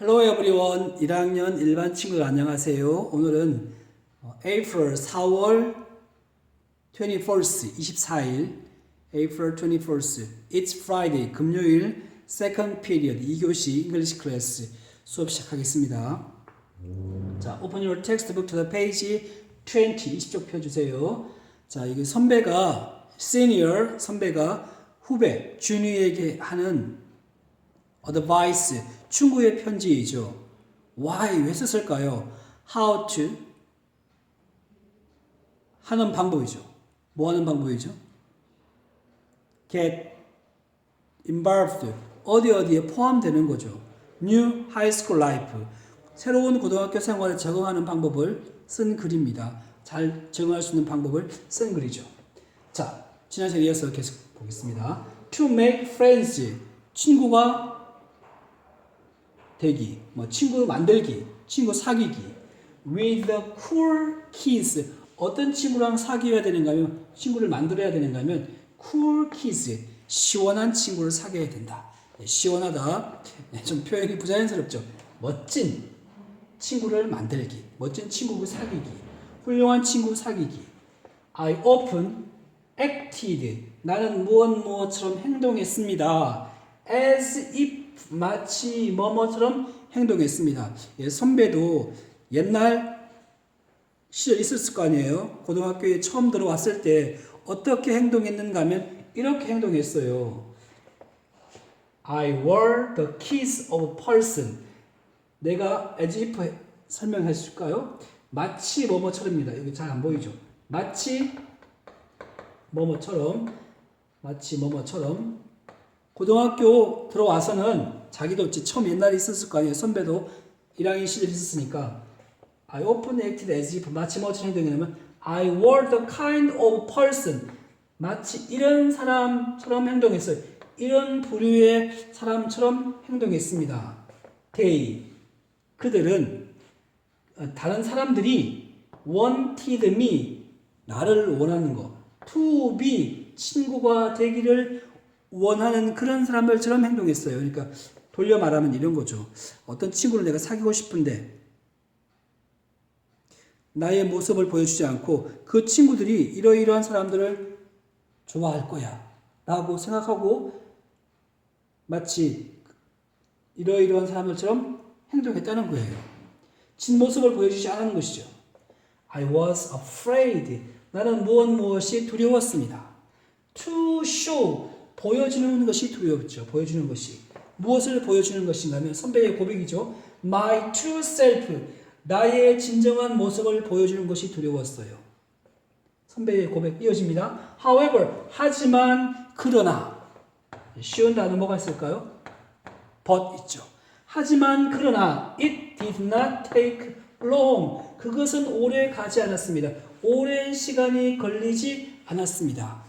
Hello everyone. 1학년 일반 친구들 안녕하세요. 오늘은 어, April 4월 21st 24일 April 21st It's Friday 금요일 second period 2교시 English class 수업 시작하겠습니다. 자, open your textbook to the page 20 20쪽 펴 주세요. 자, 이게 선배가 senior 선배가 후배 junior에게 하는 advice 충고의 편지이죠. Why 왜 썼을까요? How to 하는 방법이죠. 뭐 하는 방법이죠? Get involved 어디 어디에 포함되는 거죠. New high school life 새로운 고등학교 생활에 적응하는 방법을 쓴 글입니다. 잘 적응할 수 있는 방법을 쓴 글이죠. 자, 지난 시간에 이어서 계속 보겠습니다. To make friends 친구가 되기, 뭐 친구 만들기, 친구 사귀기. With the cool kids. 어떤 친구랑 사귀어야 되는가 하면, 친구를 만들어야 되는가 하면, cool kids. 시원한 친구를 사귀어야 된다. 네, 시원하다. 네, 좀 표현이 부자연스럽죠. 멋진 친구를 만들기. 멋진 친구 사귀기. 훌륭한 친구 사귀기. I often acted. 나는 무엇 무엇처럼 행동했습니다. As if 마치 뭐뭐처럼 행동했습니다. 예, 선배도 옛날 시절 있었을 거 아니에요. 고등학교에 처음 들어왔을 때 어떻게 행동했는가 하면 이렇게 행동했어요. I were the keys of person. 내가 as if 설명해 줄까요? 마치 뭐뭐처럼입니다. 여기 잘 안 보이죠? 마치 뭐뭐처럼 마치 뭐뭐처럼 고등학교 들어와서는 자기도 이제 처음 옛날에 있었을 거 아니에요. 선배도 1학년 시절 있었으니까 I often acted as if 마치 뭐처럼 행동이냐면 I were the kind of person 마치 이런 사람처럼 행동했어요. 이런 부류의 사람처럼 행동했습니다. They 그들은 어, 다른 사람들이 wanted me 나를 원하는 거 to be 친구가 되기를 원하는 그런 사람들처럼 행동했어요. 그러니까 돌려 말하면 이런 거죠. 어떤 친구를 내가 사귀고 싶은데 나의 모습을 보여주지 않고 그 친구들이 이러이러한 사람들을 좋아할 거야 라고 생각하고 마치 이러이러한 사람들처럼 행동했다는 거예요. 진모습을 보여주지 않은 것이죠. I was afraid. 나는 무엇 무엇이 두려웠습니다. To show. 보여주는 것이 두렵죠. 보여주는 것이. 무엇을 보여주는 것인가 하면 선배의 고백이죠. My true self. 나의 진정한 모습을 보여주는 것이 두려웠어요. 선배의 고백 이어집니다. However, 하지만 그러나 쉬운 단어 뭐가 있을까요? but 있죠. 하지만 그러나 it did not take long. 그것은 오래 가지 않았습니다. 오랜 시간이 걸리지 않았습니다.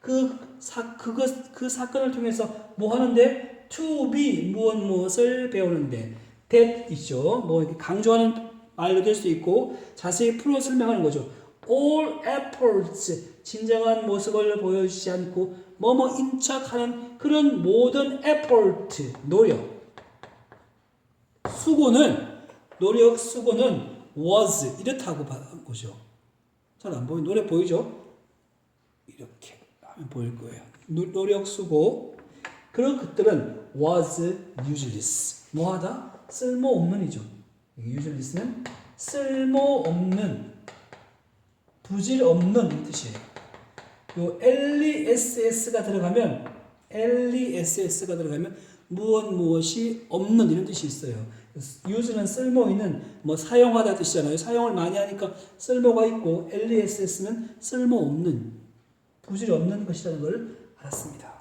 그 사, 그것, 그 사건을 통해서 뭐 하는데? to be, 무엇 무엇을 배우는데. that 있죠. 뭐 강조하는 말로 될 수 있고, 자세히 풀어 설명하는 거죠. all efforts, 진정한 모습을 보여주지 않고, 뭐뭐 인척하는 그런 모든 effort, 노력. 수고는, 노력, 수고는 was, 이렇다고 한 거죠. 잘 안 보이, 노래 보이죠? 이렇게. 보일 거예요. 노력 수고. 그런 것들은 was useless. 뭐하다? 쓸모없는이죠. useless는 쓸모없는, 부질 없는 뜻이에요. 요 less가 들어가면 less가 들어가면 무엇 무엇이 없는 이런 뜻이 있어요. use는 쓸모 있는 뭐 사용하다 뜻이잖아요. 사용을 많이 하니까 쓸모가 있고 less는 쓸모 없는 부질이 없는 것이라는 걸 알았습니다.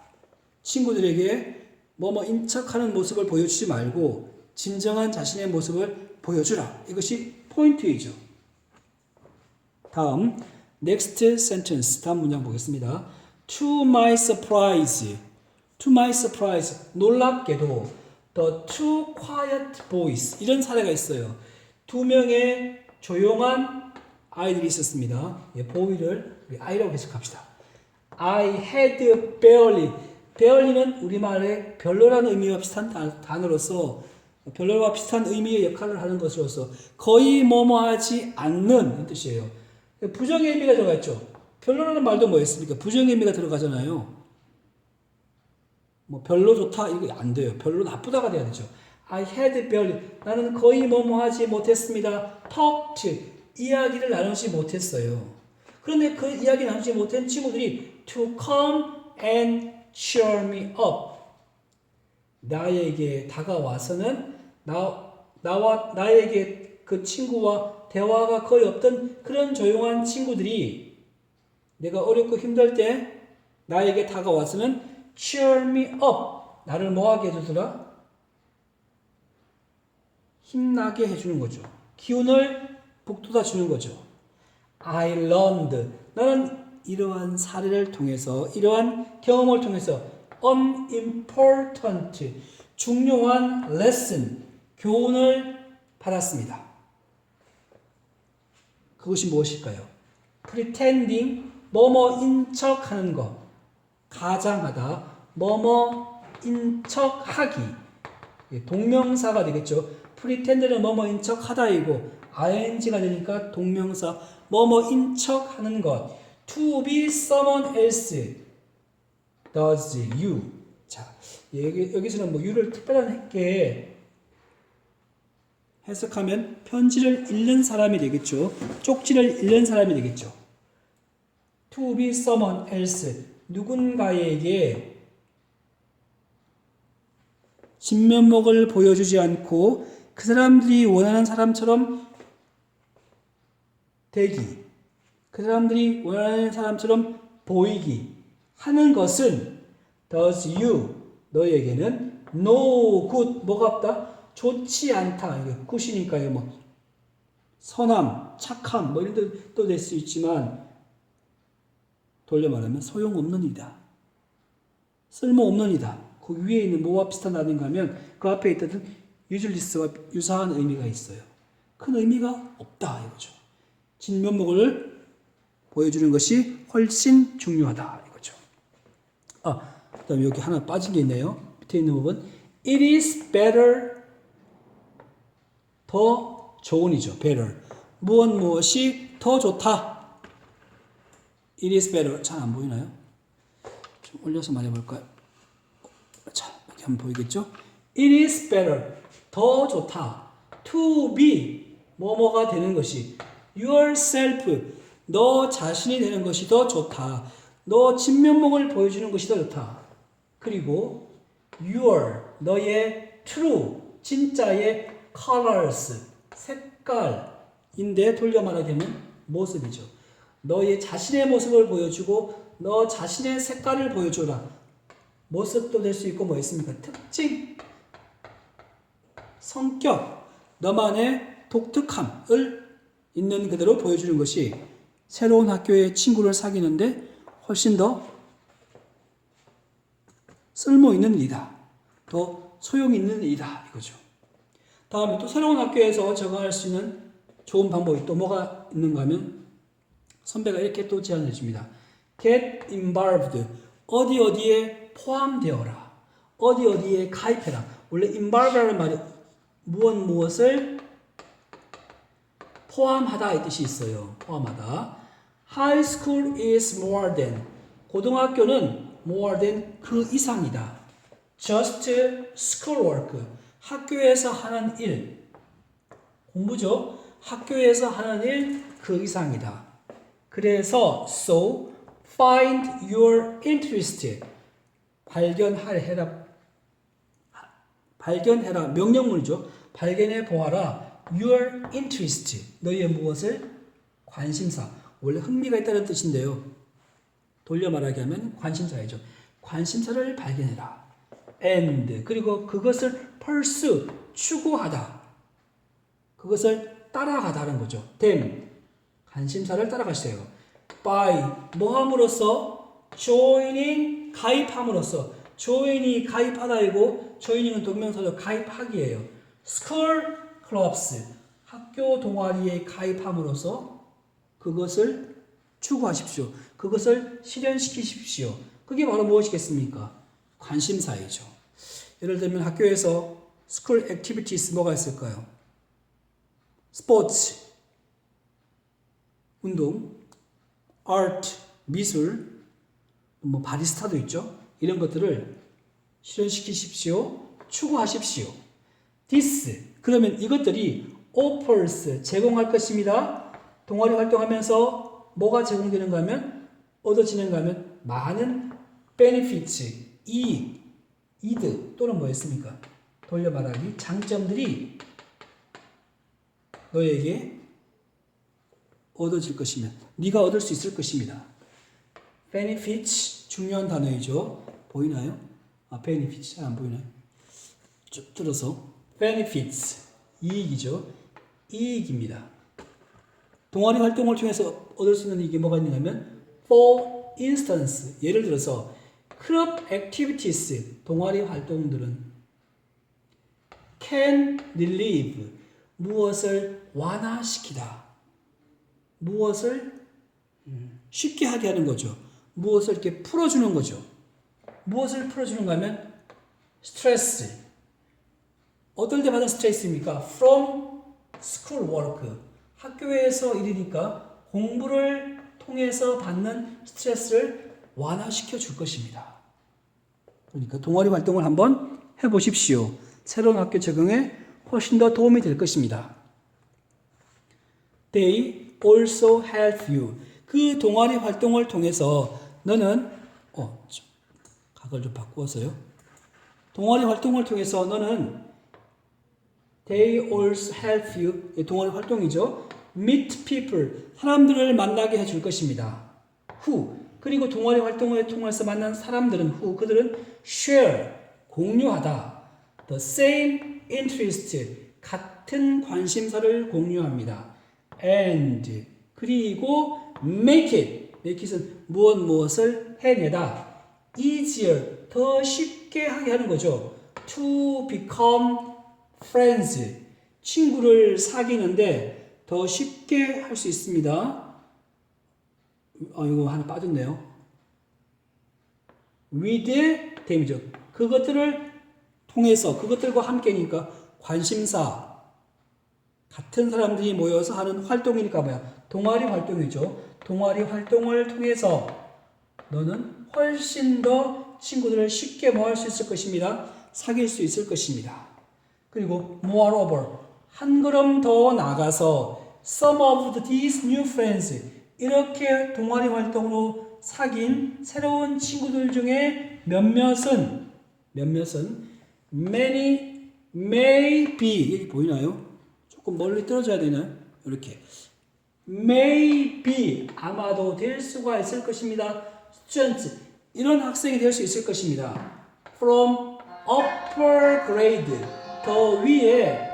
친구들에게 뭐뭐 인척하는 모습을 보여주지 말고 진정한 자신의 모습을 보여주라. 이것이 포인트이죠. 다음 next sentence 다음 문장 보겠습니다. To my surprise, to my surprise 놀랍게도 the two quiet boys 이런 사례가 있어요. 두 명의 조용한 아이들이 있었습니다. 예, 보이를 아이라고 해석합시다. I had barely. barely는 우리말에 별로라는 의미와 비슷한 단- 단어로서 별로와 비슷한 의미의 역할을 하는 것으로서 거의 뭐뭐하지 않는 이 뜻이에요. 부정의 의미가 들어가 있죠. 별로라는 말도 뭐였습니까? 부정의 의미가 들어가잖아요. 뭐 별로 좋다 이거 안 돼요. 별로 나쁘다가 돼야 되죠. I had barely 나는 거의 뭐뭐하지 못했습니다. talked 이야기를 나누지 못했어요. 그런데 그 이야기 나누지 못한 친구들이 to come and cheer me up. 나에게 다가와서는 나 나와 나에게 그 친구와 대화가 거의 없던 그런 조용한 친구들이 내가 어렵고 힘들 때 나에게 다가와서는 cheer me up 나를 뭐하게 해주더라? 힘나게 해주는 거죠. 기운을 북돋아 주는 거죠. I learned. 나는 이러한 사례를 통해서 이러한 경험을 통해서 unimportant 중요한 lesson 교훈을 받았습니다. 그것이 무엇일까요? pretending 뭐뭐인 척하는 것 가장하다 뭐뭐인 척하기 동명사가 되겠죠. pretend는 뭐뭐인 척하다이고 ing가 되니까 동명사 뭐뭐인 척하는 것 to be someone else does you 자 여기, 여기서는 뭐 you를 특별하게 해석하면 편지를 읽는 사람이 되겠죠. 쪽지를 읽는 사람이 되겠죠. to be someone else 누군가에게 진면목을 보여주지 않고 그 사람들이 원하는 사람처럼 되기, 그 사람들이 원하는 사람처럼 보이기 하는 것은 does you 너에게는 no good 뭐가 없다? 좋지 않다. 이게 굿이니까요. 뭐 선함 착함 뭐 이런 뜻도 될 수 있지만 돌려 말하면 소용없는 이다. 쓸모없는 이다. 그 위에 있는 뭐와 단어인가 하면 그 앞에 있던 유즐리스와 유사한 의미가 있어요. 큰 의미가 없다 이거죠. 진면목을 보여주는 것이 훨씬 중요하다 이거죠. 아, 그다음 여기 하나 빠진 게 있네요. 밑에 있는 부분 it is better 더 좋은이죠. better 무엇 무엇이 더 좋다. it is better 잘 안 보이나요? 좀 올려서 말해볼까요? 자 여기 한번 보이겠죠? it is better 더 좋다. to be 뭐뭐가 되는 것이 yourself 너 자신이 되는 것이 더 좋다. 너 진면목을 보여주는 것이 더 좋다. 그리고 your 너의 true 진짜의 colors 색깔인데 돌려 말하자면 모습이죠. 너의 자신의 모습을 보여주고 너 자신의 색깔을 보여줘라. 모습도 될 수 있고 뭐 있습니까? 특징, 성격, 너만의 독특함을 있는 그대로 보여주는 것이 새로운 학교의 친구를 사귀는데 훨씬 더 쓸모 있는 일이다. 더 소용 있는 일이다. 이거죠. 다음에 또 새로운 학교에서 적응할 수 있는 좋은 방법이 또 뭐가 있는가 하면 선배가 이렇게 또 제안을 해줍니다. Get involved. 어디 어디에 포함되어라. 어디 어디에 가입해라. 원래 involve라는 말이 무엇 무엇을 포함하다 이 뜻이 있어요. 포함하다. High school is more than. 고등학교는 more than 그 이상이다. Just schoolwork. 학교에서 하는 일. 공부죠. 학교에서 하는 일 그 이상이다. 그래서 so find your interest. 발견하라. 발견해라. 명령문이죠. 발견해 보아라. Your interest. 너의 무엇을? 관심사. 원래 흥미가 있다는 뜻인데요. 돌려 말하게 하면 관심사이죠. 관심사를 발견해라. and 그리고 그것을 pursue 추구하다. 그것을 따라가다는 거죠. then 관심사를 따라가세요. by 뭐함으로써 joining 가입함으로써 join이 가입하다이고 joining은 동명사죠. 가입하기예요. school clubs 학교 동아리에 가입함으로써 그것을 추구하십시오. 그것을 실현시키십시오. 그게 바로 무엇이겠습니까? 관심사이죠. 예를 들면 학교에서 school activities 뭐가 있을까요? 스포츠, 운동, art, 미술, 뭐 바리스타도 있죠. 이런 것들을 실현시키십시오. 추구하십시오. this 그러면 이것들이 offers 제공할 것입니다. 동아리 활동하면서 뭐가 제공되는가 하면 얻어지는가 하면 많은 benefits 이익, 이득 또는 뭐였습니까? 돌려 말하기 장점들이 너에게 얻어질 것이면 네가 얻을 수 있을 것입니다. benefits 중요한 단어이죠. 보이나요? 아 benefits 잘안 보이나요? 쭉 들어서 benefits 이익이죠. 이익입니다. 동아리 활동을 통해서 얻을 수 있는 이게 뭐가 있냐면 for instance 예를 들어서 club activities 동아리 활동들은 can relieve 무엇을 완화시키다 무엇을 음, 쉽게 하게 하는 거죠 무엇을 이렇게 풀어주는 거죠 무엇을 풀어주는가 하면 스트레스 어떨 때 받은 스트레스입니까? from school work 학교에서 일이니까 공부를 통해서 받는 스트레스를 완화시켜 줄 것입니다. 그러니까 동아리 활동을 한번 해 보십시오. 새로운 학교 적응에 훨씬 더 도움이 될 것입니다. They also help you. 그 동아리 활동을 통해서 너는 어, 좀, 각을 좀 바꾸어서요. 동아리 활동을 통해서 너는 They also help you. 이 동아리 활동이죠. Meet people. 사람들을 만나게 해줄 것입니다. Who. 그리고 동아리 활동을 통해서 만난 사람들은 who. 그들은 share. 공유하다. The same interest. 같은 관심사를 공유합니다. And. 그리고 make it. make it은 무엇 무엇을 해내다. easier. 더 쉽게 하게 하는 거죠. To become friends 친구를 사귀는데 더 쉽게 할 수 있습니다. 아 이거 하나 빠졌네요. with them이죠. 그것들을 통해서 그것들과 함께니까 관심사 같은 사람들이 모여서 하는 활동이니까 뭐야? 동아리 활동이죠. 동아리 활동을 통해서 너는 훨씬 더 친구들을 쉽게 모을 수 있을 것입니다. 사귈 수 있을 것입니다. 그리고 moreover 한 걸음 더 나가서 some of these new friends 이렇게 동아리 활동으로 사귄 새로운 친구들 중에 몇몇은 몇몇은 many may be 여기 보이나요? 조금 멀리 떨어져야 되나요? 이렇게 may be 아마도 될 수가 있을 것입니다. students 이런 학생이 될 수 있을 것입니다. from upper grade 더 위에